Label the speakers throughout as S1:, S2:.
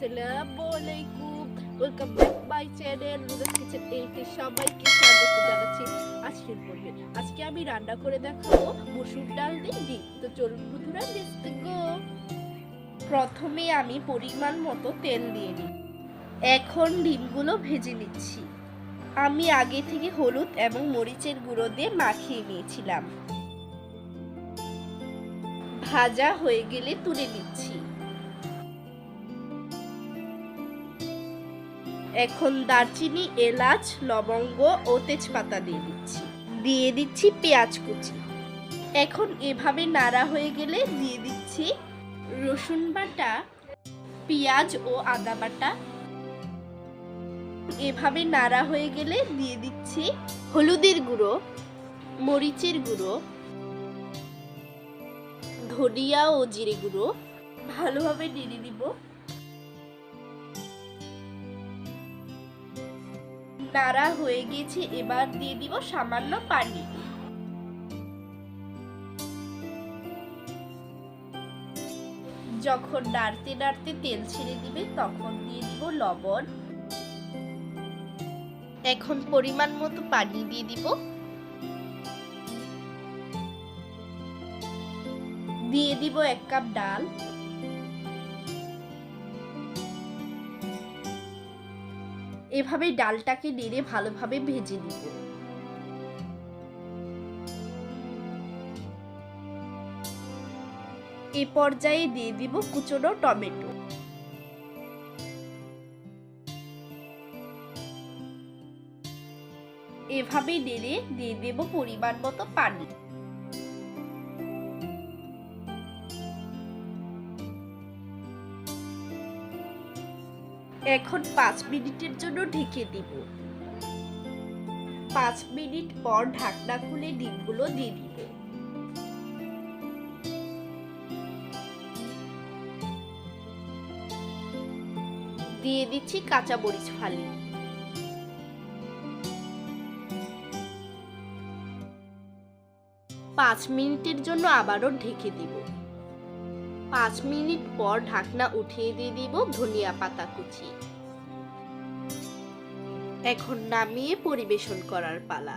S1: আসসালামু আলাইকুম welcome back my channel Rudas kitchen এইটে সবাইকে স্বাগত জানাচ্ছি আজকের পর্বে আজকে আমি রান্না করে দেখাবো মসুর ডাল দিয়ে ডিম। তো চলুন বন্ধুরা দেখতে গো প্রথমে আমি পরিমাণ মতো তেল দিয়ে নিই। এখন ডিমগুলো ভেজে নিচ্ছি। আমি আগে থেকে হলুদ এবং মরিচের গুঁড়ো দিয়ে মাখিয়ে নিয়েছিলাম। ভাজা হয়ে গেলে তুলে নিচ্ছি। এখন দারচিনি, এলাচ, লবঙ্গ ও তেজপাতা দিয়ে দিচ্ছি। দিয়ে দিচ্ছি পেঁয়াজ কুচি। এখন এভাবে নাড়া হয়ে গেলে দিয়ে দিচ্ছি রসুন বাটা, পেঁয়াজ ও আদা বাটা। এভাবে নাড়া হয়ে গেলে দিয়ে দিচ্ছি হলুদের গুঁড়ো, মরিচের গুঁড়ো, ধনিয়া ও জিরে গুঁড়ো। ভালোভাবে নেড়ে দিব। নাড়া হয়ে গেছে এবার দিয়ে দিব সামান্য পানি। যখন নাড়তে নাড়তে তেল ছেড়ে দিবে, তখন দিয়ে দিব লবণ। এখন পরিমাণ মতো পানি দিয়ে দিব। দিয়ে দিব এক কাপ ডাল। এভাবে ডালটাকে নেড়ে ভালোভাবে ভেজে দিব এ পর্যায়ে দিয়ে দিব কুচনো টমেটো। এভাবে নেড়ে দিয়ে দেব পরিমাণ মতো পানি। এখন পাঁচ মিনিটের জন্য ঢেকে দিব। পাঁচ মিনিট পর ঢাকনা খুলে ডিমগুলো দিয়ে দিব। দিয়ে দিচ্ছি কাঁচা মরিচ ফালি। পাঁচ মিনিটের জন্য আবারও ঢেকে দিব। পাঁচ মিনিট পর ঢাকনা উঠিয়ে দিয়ে দিব ধনিয়া পাতা কুচি। এখন নামিয়ে পরিবেশন করার পালা।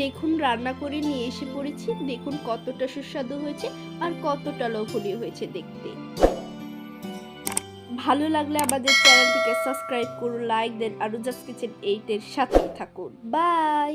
S1: দেখুন রান্না করে নিয়ে এসে পড়েছি, দেখুন কতটা সুস্বাদু হয়েছে আর কতটা লোভনীয় হয়েছে দেখতে। ভালো লাগলে আমাদের চ্যানেলটিকে সাবস্ক্রাইব করুন, লাইক দেন আর জাস্ট কিচেন এইটের সাথে থাকুন। বাই!